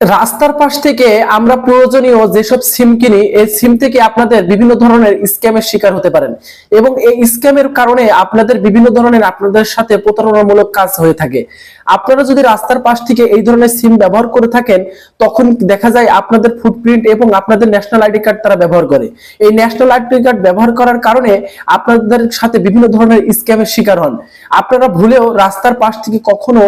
রাস্তার পাশ থেকে আমরা প্রয়োজনীয় যেসব সিম কিনি, এই সিম থেকে আপনাদের বিভিন্ন ধরনের স্ক্যামের শিকার হতে পারেন। এবং এই স্ক্যামের কারণে আপনাদের বিভিন্ন ধরনের আপনাদের সাথে প্রতারণামূলক কাজ হয়ে থাকে। আপনারা যদি রাস্তার পাশ থেকে এই ধরনের সিম ব্যবহার করে থাকেন তখন দেখা যায় আপনাদের ফুটপ্রিন্ট এবং আপনাদের ন্যাশনাল আইডি কার্ড তারা ব্যবহার করে। এই ন্যাশনাল আইডি কার্ড ব্যবহার করার কারণে আপনাদের সাথে বিভিন্ন ধরনের স্ক্যামের শিকার হন। আপনারা ভুলেও রাস্তার পাশ থেকে কখনো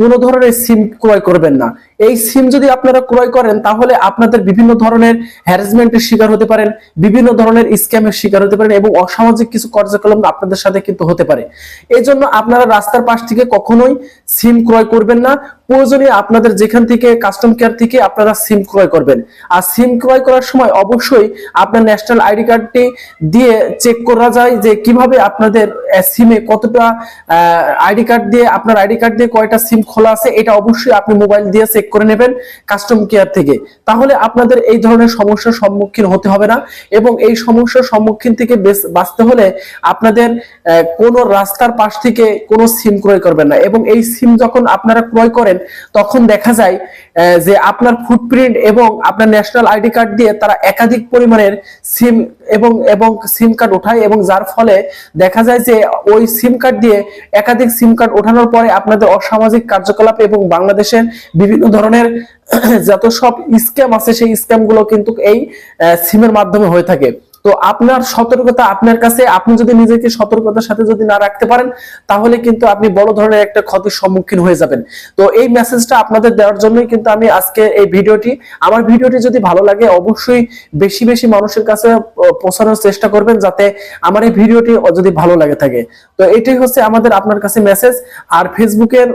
কোনো ধরনের সিম ক্রয় করবেন না। এই সিম যদি আপনারা ক্রয় করেন, তাহলে আপনাদের বিভিন্ন ধরনের হ্যারাসমেন্টের শিকার হতে পারেন, বিভিন্ন ধরনের স্ক্যামের শিকার হতে পারেন এবং অসামাজিক কিছু কার্যকলাপ আপনাদের সাথে কিন্তু হতে পারে। এই জন্য আপনারা রাস্তার পাশ থেকে কখনোই সিম ক্রয় করবেন না। প্রয়োজনীয় আপনাদের যেখান থেকে কাস্টম কেয়ার থেকে আপনারা সিম ক্রয় করবেন। আর সিম ক্রয় করার সময় অবশ্যই আপনার ন্যাশনাল আইডি কার্ডটি দিয়ে চেক করা যায় যে কীভাবে আপনাদের সিমে কতটা আইডি কার্ড দিয়ে, আপনার আইডি কার্ড দিয়ে কয়টা সিম খোলা আছে, এটা অবশ্যই আপনি মোবাইল দিয়ে চেক করে নেবেন কাস্টম কেয়ার থেকে। তাহলে আপনাদের এই ধরনের সমস্যার সম্মুখীন হতে হবে না এবং এই সমস্যার সম্মুখীন থেকে বাঁচতে হলে আপনাদের কোনো রাস্তার পাশ থেকে কোনো সিম ক্রয় করবেন না। এবং এই সিম যখন আপনারা ক্রয় করেন তখন দেখা যায় যে আপনার ফুটপ্রিন্ট এবং আপনার ন্যাশনাল আইডি কার্ড দিয়ে তারা একাধিক পরিমাণের সিম এবং এবং সিম কার্ড ওঠায় এবং যার ফলে দেখা যায় যে ওই সিম কার্ড দিয়ে একাধিক সিম কার্ড ওঠানোর পরে আপনাদের অসামাজিক কার্যকলাপ এবং বাংলাদেশের বিভিন্ন ধরনের যত সব স্ক্যাম আছে, সেই স্ক্যামগুলো কিন্তু এই সিমের মাধ্যমে হয়ে থাকে। তো আপনার সতর্কতা আপনার কাছে, আপনি যদি নিজেকে সতর্কতার সাথে যদি না রাখতে পারেন, তাহলে কিন্তু আপনি বড় ধরনের একটা ক্ষতির সম্মুখীন হয়ে যাবেন। তো এই মেসেজটা আপনাদের দেওয়ার জন্যই কিন্তু আমি আজকে এই ভিডিওটি, আমার ভিডিওটি যদি ভালো লাগে, অবশ্যই বেশি বেশি মানুষের কাছে পৌঁছানোর চেষ্টা করবেন যাতে আমার এই ভিডিওটি যদি ভালো লাগে থাকে। তো এটাই হচ্ছে আমাদের আপনার কাছে মেসেজ আর ফেসবুকের